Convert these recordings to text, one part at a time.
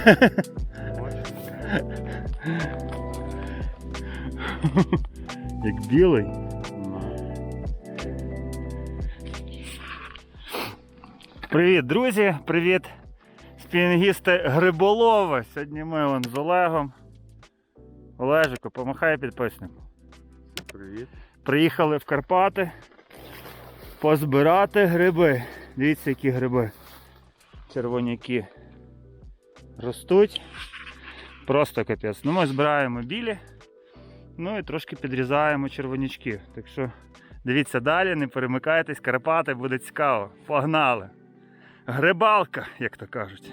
Як білий. Привіт, друзі! Привіт, спінінгісти Гриболови. Сьогодні ми вон з Олегом. Олежику, помахай підписнику. Привіт. Приїхали в Карпати позбирати гриби. Дивіться, які гриби. Червоняки ростуть. Просто капець. Ну, ми збираємо білі, ну і трошки підрізаємо червонячки. Так що дивіться далі, не перемикайтесь, Карпати буде цікаво. Погнали! Грибалка, як то кажуть.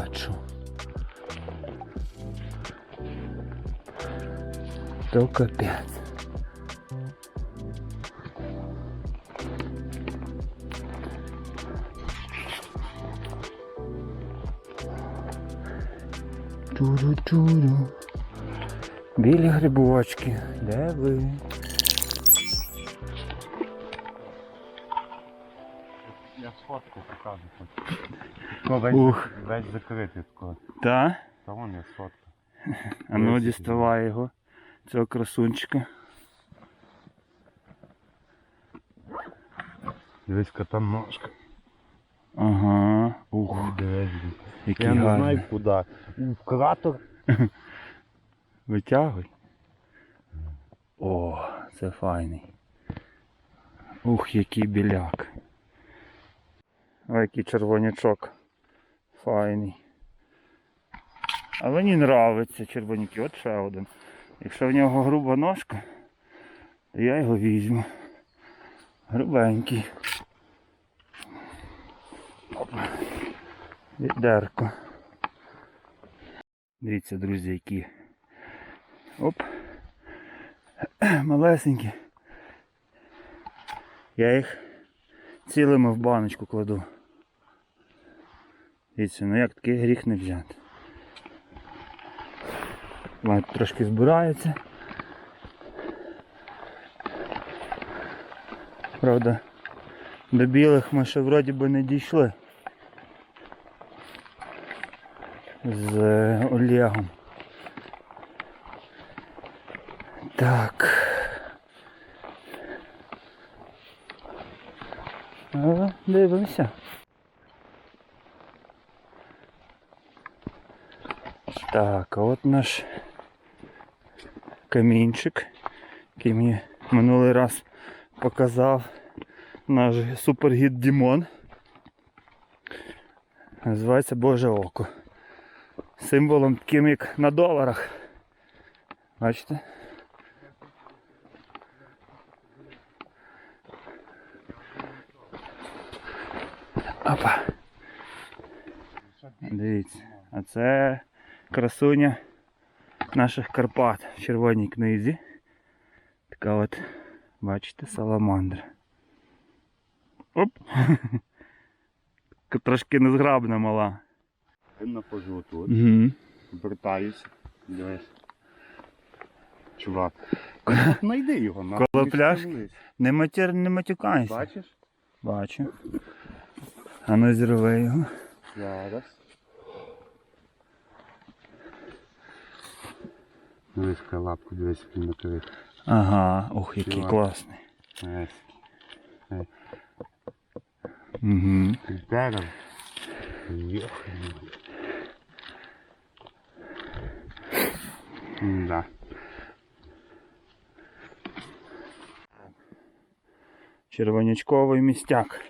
Бачу. То капець. Туру-туру. Білі грибочки, де ви? Я сфотку покажу. Тако весь, Ух. весь закритий тако. Та? Та вон є сфотка. А ну діставай його, цього красунчика. Дивись, там ножка. Ага. Ух, Дивись. який Я не гарний. знаю куди. В кратер. Витягуй. О, це файний. Ух, який біляк. Ой, який червонячок. Файний. А мені нравиться червоняки. От ще один. Якщо в нього груба ножка, то я його візьму. Грубенький. Опа. Відерко. Дивіться, друзі, які. Оп. Малесенькі. Я їх цілими в баночку кладу. Дивіться, ну як такий гріх не взяти. Вони трошки збираються. Правда, до білих ми ще вроді би не дійшли. З е, Олегом. Так. Дивимося. Так, а от наш камінчик, який мені минулий раз показав наш супергід Дімон. Називається Боже Око. Символом таким як на доларах. Бачите? Опа. Дивіться, а це красуня наших Карпат в червоній книзі. Така от, бачите, саламандра. Оп! Трошки незграбна мала. Видно пожу тут. Угу. Вертаюся. Дивись. Чувак. Найди його на Коло пляшки? Не, матір, не матюкайся. Бачиш? Бачу. А ну зірви його. Зараз. Дивись, яка лапку, дивись, який накрив. Ага, ох, який Чувак. класний. Дивись. Угу. Дерево. Да. Червонячковий містяк.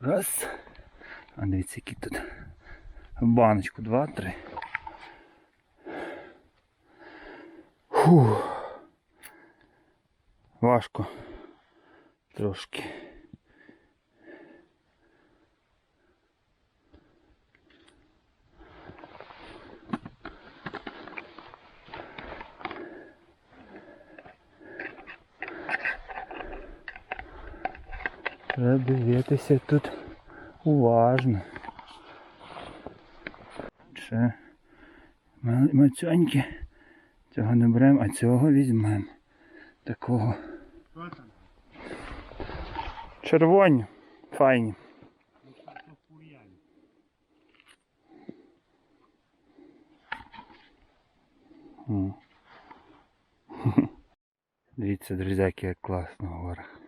Раз. А дивіться, які тут. Баночку, два, три. Фух. Важко. Трошки. Треба дивитися тут уважно. Ще ма- мацьоньки. Цього не беремо, а цього візьмемо. Такого. Червоні. Файні. Дивіться, друзяки, як класно в горах.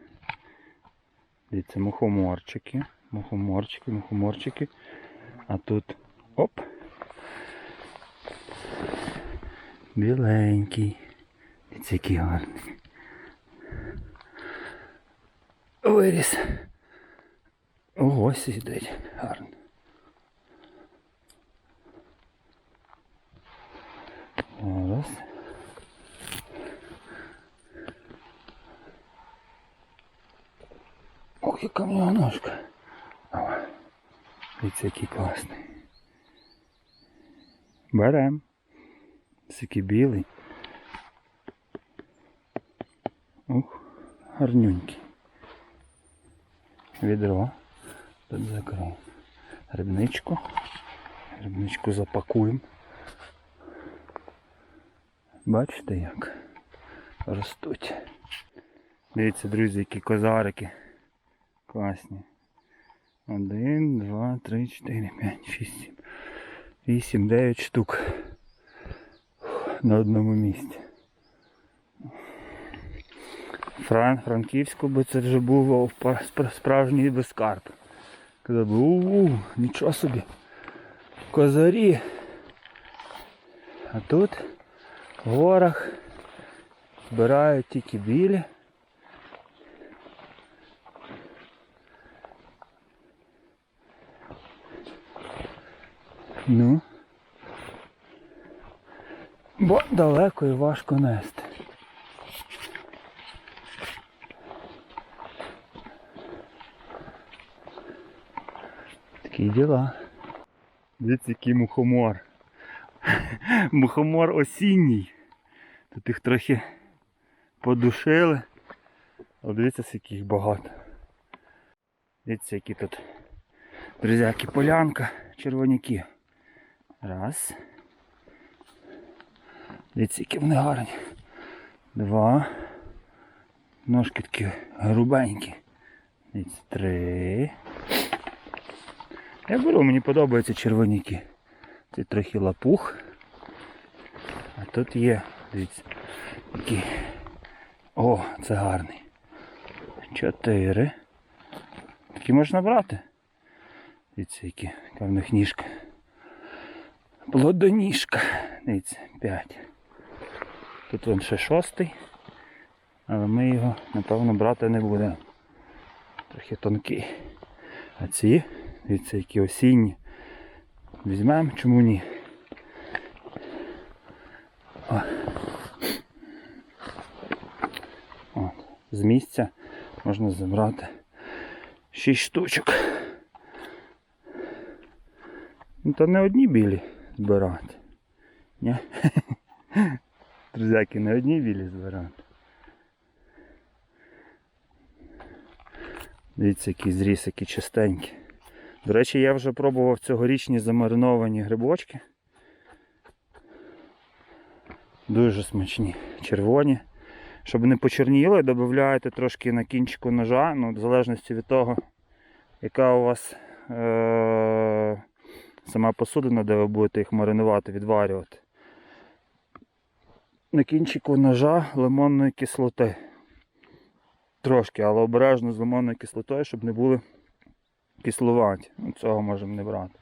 Дивіться, мухоморчики, мухоморчики, мухоморчики. А тут оп. Біленький. Дивіться, який гарний. Виріс. Ого, сидить. Гарно. Раз. Ох, яка в нього ножка. Дивіться, який класний. Берем. Сикий білий. Ух, гарнюнький. Відро. Тут закриємо. Грибничку. Грибничку запакуємо. Бачите як ростуть. Дивіться, друзі, які козарики. Класні. Один, два, три, чотири, п'ять, шість, сім. Вісім, дев'ять штук. На одному місці. Фран, Франківську би це вже спра- справжній безкарп. Казав би, у нічого собі. Козарі. А тут в горах збирають тільки білі. Ну. Бо далеко і важко нести. Такі діла. Дивіться, який мухомор. Мухомор осінній. Тут їх трохи подушили. Але дивіться, скільки їх багато. Дивіться, які тут друзяки, полянка, червоняки. Раз. Дивіться, які вони гарні. Два. Ножки такі грубенькі. Дивіться, три. Я беру, мені подобаються червоняки. Це трохи лапух. А тут є, дивіться, такий. О, це гарний. Чотири. Такі можна брати. Дивіться, які, яка в них ніжка. Плодоніжка. Дивіться, п'ять. Тут вон ще шостий. Але ми його, напевно, брати не будемо. Трохи тонкий. А ці, дивіться, які осінні. Візьмемо, чому ні? О. От. З місця можна забрати 6 штучок. Ну то не одні білі збирати. Ні? Друзяки, не одні білі збирати. Дивіться, який зріс, які чистенькі. До речі, я вже пробував цьогорічні замариновані грибочки. Дуже смачні, червоні. Щоб не почерніли, додаєте трошки на кінчику ножа, ну, в залежності від того, яка у вас е- сама посудина, де ви будете їх маринувати, відварювати. На кінчику ножа лимонної кислоти. Трошки, але обережно з лимонною кислотою, щоб не були кислуваті. Ну, Цього можемо не брати.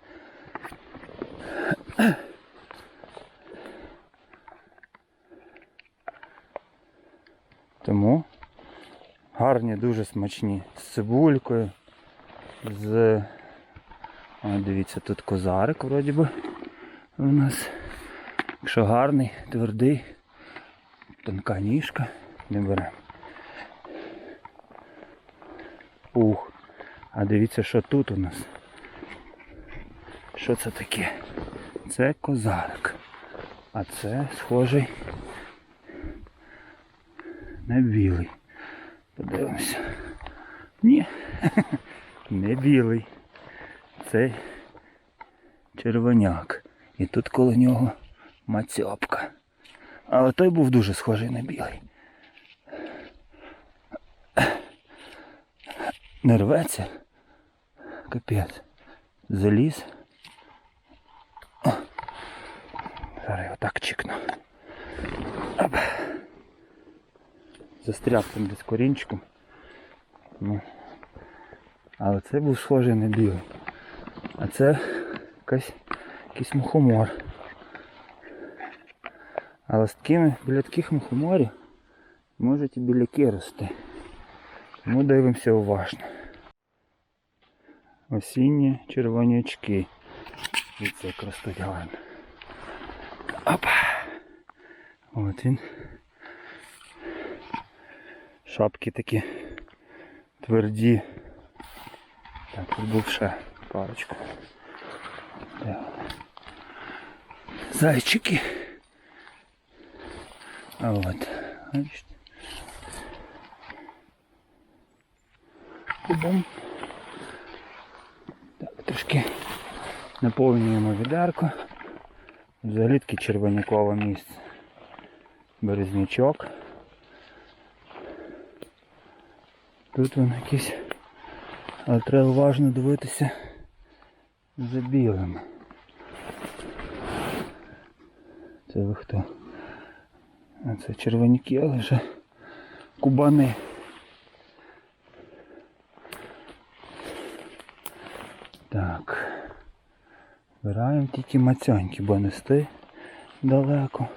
Тому Гарні, дуже смачні. З цибулькою. З. О, дивіться, тут козарик вроді би у нас. Якщо гарний, твердий, тонка ніжка, не беремо. Ух. А дивіться, що тут у нас. Що це таке? Це козарик. А це схожий на білий. Подивимося. Ні, не білий. Це червоняк. І тут коло нього мацьопка. Але той був дуже схожий на білий. Не рветься. Капець. Заліз. О. Зараз його так чікну. Оп. Застряг там десь корінчиком. Ну. Але це був схожий на білий. А це якась, якийсь мухомор. Але з такими, біля таких мухоморів можуть і біляки рости. Тому дивимося уважно. Осінні червонячки. Дивіться, як ростуть гарно. Опа! От він. Шапки такі тверді. Так, тут був ще парочку. Зайчики. А от. Бачите? Бум. Так, трошки наповнюємо відерко. Взагалі таке червонякове місце. Березнячок. Тут він якийсь. Але треба уважно дивитися за білим. Це ви хто? Це червоніки, але вже кубани. Так. Збираємо тільки мацьоньки, бо нести далеко.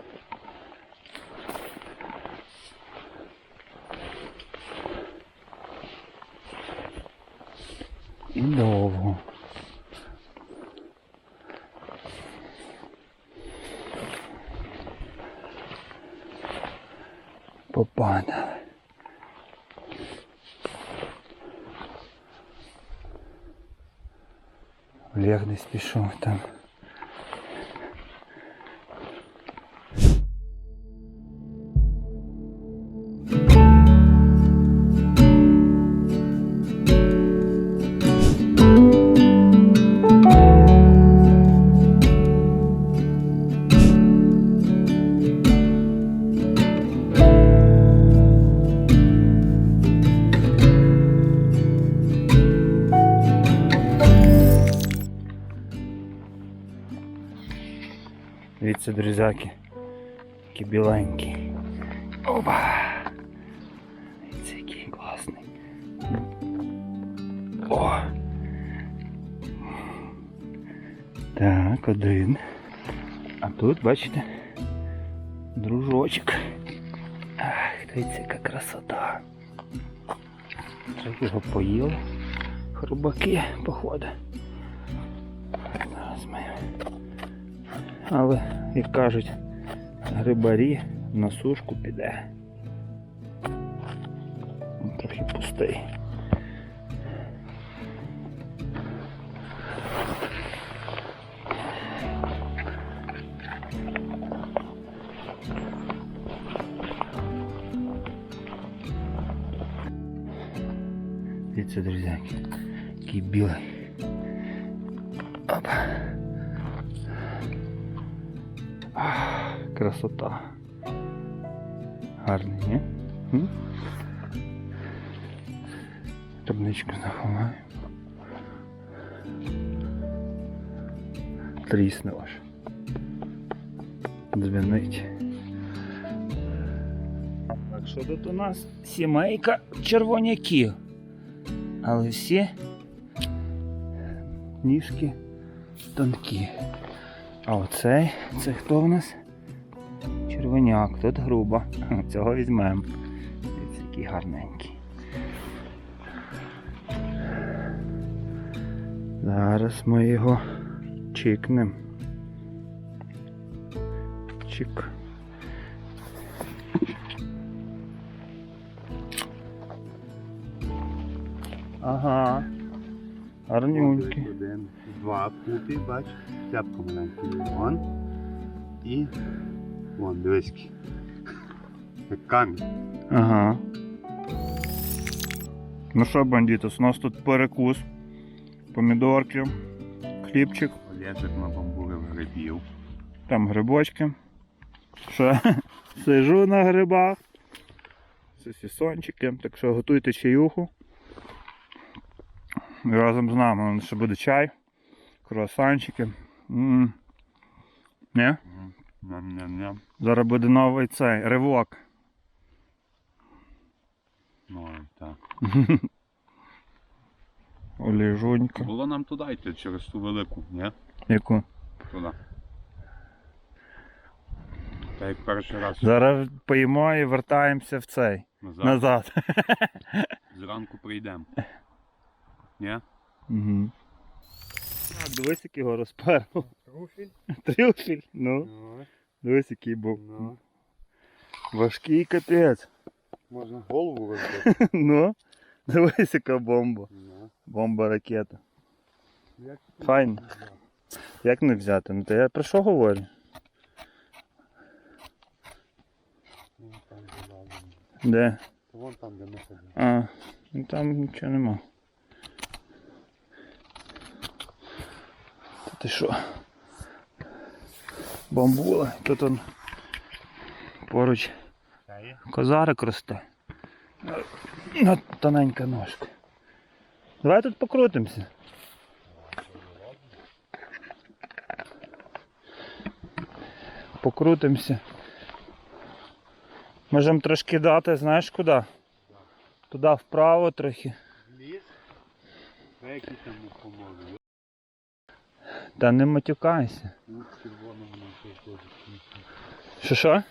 Олег десь пішов там. Такі біленькі. Опа! Дивіться, який класний. О! Так, один. А тут, бачите, дружочок. Ах, дивіться, яка красота. Трохи його поїли. Хробаки, походу. Зараз ми але, як кажуть, грибарі на сушку піде. Він Трохи пустий. Дивіться, друзяки, який білий. Опа. Ах, Красота. Гарний, ні? Табличку заховаємо. Трісне ваш. Дзвенить. Так що тут у нас сімейка червоняків. Але всі ніжки тонкі. А оцей, це хто в нас? Синяк, тут грубо. Цього візьмемо. Дивіться, який гарненький. Зараз ми його чикнемо. Чик. Ага. Гарнюньки. Один, два пупі, бач, тяпка маленький Вон. і вон, дивись. Як камінь. Ага. Ну що, бандитус, у нас тут перекус. Помідорки, хлібчик, Олежик на бамбурив грибів. там грибочки. Ще сижу на грибах. Сосісончики. Так що готуйте чаюху. І разом з нами ще буде чай, круасанчики. м Не? Ням-ням-ням. Зараз буде новий цей ривок. Ну, так. Оліжунька. Було нам туди йти через ту велику, ні? Яку? Туди. Та як перший раз Зараз поїмо і вертаємося в цей. назад, Назад. зранку прийдемо. Ні? Угу. Так, дивись, який його розперло. Труфіль? Трюфель. Ну, Ну, дивись, який був. ну. Важкий капець. Можна голову розбити. Ну, дивись, яка бомба. Ну. Бомба ракета. Як Файно. Як не взяти? Ну то я про що говорю? Ну. Де? Вон там, де ми ходимо. А, ну там нічого нема. Ти що? Бамбула. Тут он поруч козарик росте. На тоненька ножка. Давай тут покрутимося. Покрутимося. Можемо трошки дати, знаєш куди? Туди вправо трохи. Ліс? Які там допомоги? Та не матюкайся. Що що?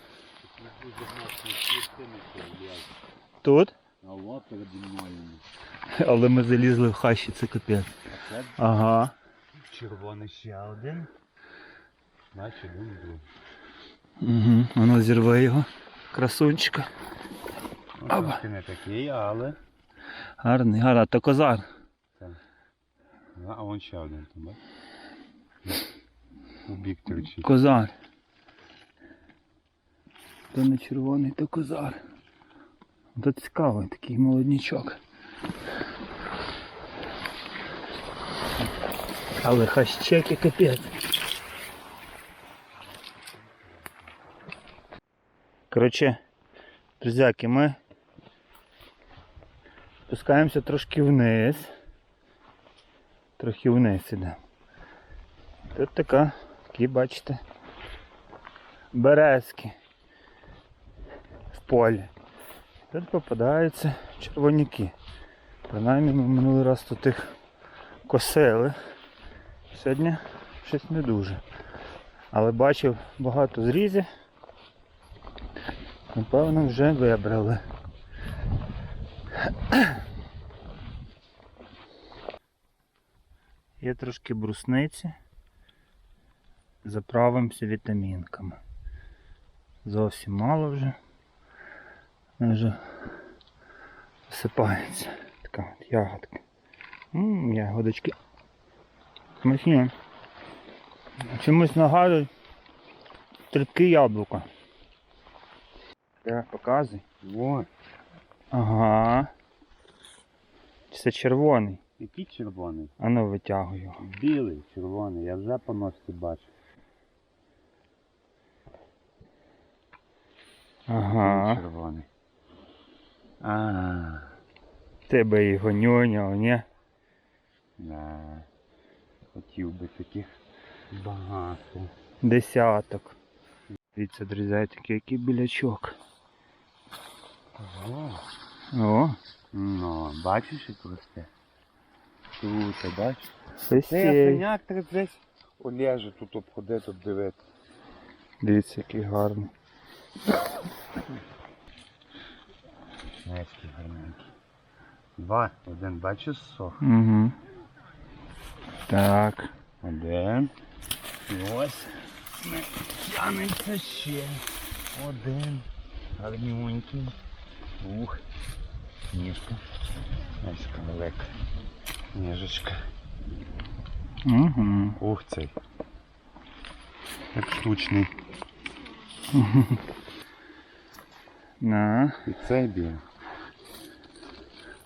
Тут? А переді мною. Але ми залізли в хащі, це капець. Ага. червоний ще один. Значить, один другий. Угу. Воно зірве його. Красунчика. Ну, трошки не такий, але. Гарний, гарний. То козар. А вон ще один там, бач? Козар. То не червоний, то козар. То цікавий такий молоднячок. Але хащеки капець. Коротше, друзяки, ми спускаємося трошки вниз. Трохи вниз ідемо. Тут така, такі, бачите, березки в полі. Тут попадаються червоняки. Принаймні ми минулий раз тут їх косили. Сьогодні щось не дуже. Але бачив багато зрізів. Напевно, вже вибрали. Є трошки брусниці. Заправимося вітамінками. Зовсім мало вже. Вона Вже висипається. Така от ягодка. Ммм, ягодочки. Смачні. Чомусь нагадують тріпкі яблука. Я показуй. Ой, Ага. Це червоний. який червоний? А ну витягуй його. Білий, червоний, я вже по носці бачу. Ага. Червоний. А, Ти би його нюняв, ні? да. Хотів би таких багато. Десяток. Дивіться, друзі, такий який білячок. О, О, ну, бачиш, як росте? Тут, бачиш? синяк так десь Олеже тут обходить, тут дивити. Дивіться, який гарний. Нецький гарненький. Два, один бачиш сох. Угу. Так. Один. І ось тянеться ще. Один. Гарнюнький. Ух. Ніжка. Ніжка велика. Ніжечка. Угу. Ух цей. Як штучний. На. І цей білий.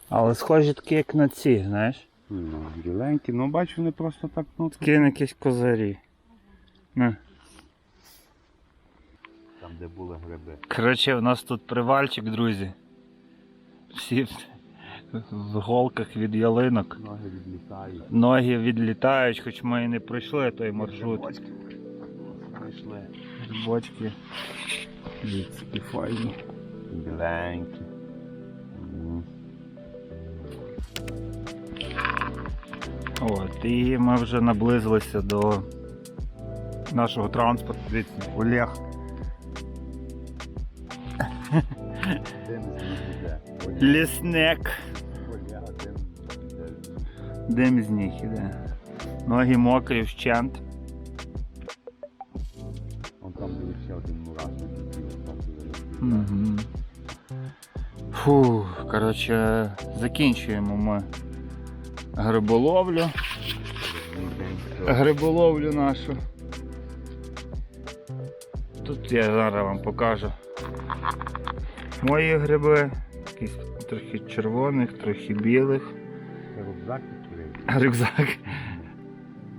Але схожі такі, як на ці, знаєш? Ну, біленький. Ну бачу, вони просто так, ну, Такі на якісь козарі. На. там де були гриби. Коротше, у нас тут привальчик, друзі. Всі в- в голках від ялинок. Ноги відлітають. Ноги відлітають, хоч ми і не пройшли той маршрут. Грибочки Прийшли. Грибочки. Дивіться, файні. Біленькі. От, і ми вже наблизилися до нашого транспорту. Дивіться, Олег. Лісник. Дим з них іде. Ноги мокрі вщент. Фу, коротше, закінчуємо ми гриболовлю. Гриболовлю нашу. Тут я зараз вам покажу мої гриби. Якісь трохи червоних, трохи білих. Рюкзак. Рюкзак.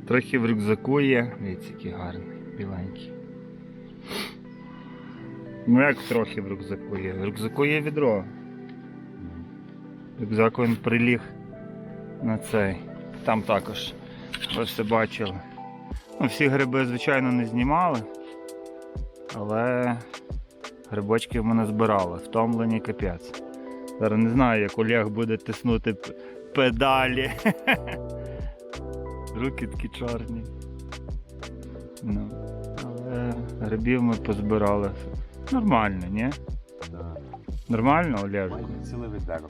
Трохи в рюкзаку є. Дивіться, який гарний, біленький. Ну як трохи в рюкзаку є? В рюкзаку є відро. Рюкзак він приліг на цей. Там також. Ви все бачили. Ну, всі гриби, звичайно, не знімали. Але грибочки в мене збирали. Втомлені капець. Зараз не знаю, як Олег буде тиснути педалі. Руки такі чорні. Ну, але грибів ми позбирали. Нормально, ні? Да. Нормально, Олег? Цілий весь відеро.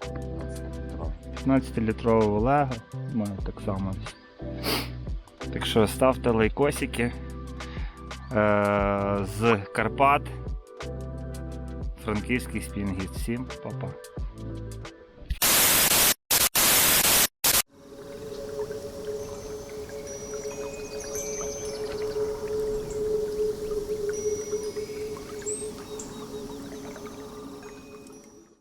15-літрового Олега. У мене так само. Так що ставте лайкосики е- з Карпат. Франківський спінгіт. Всім па-па.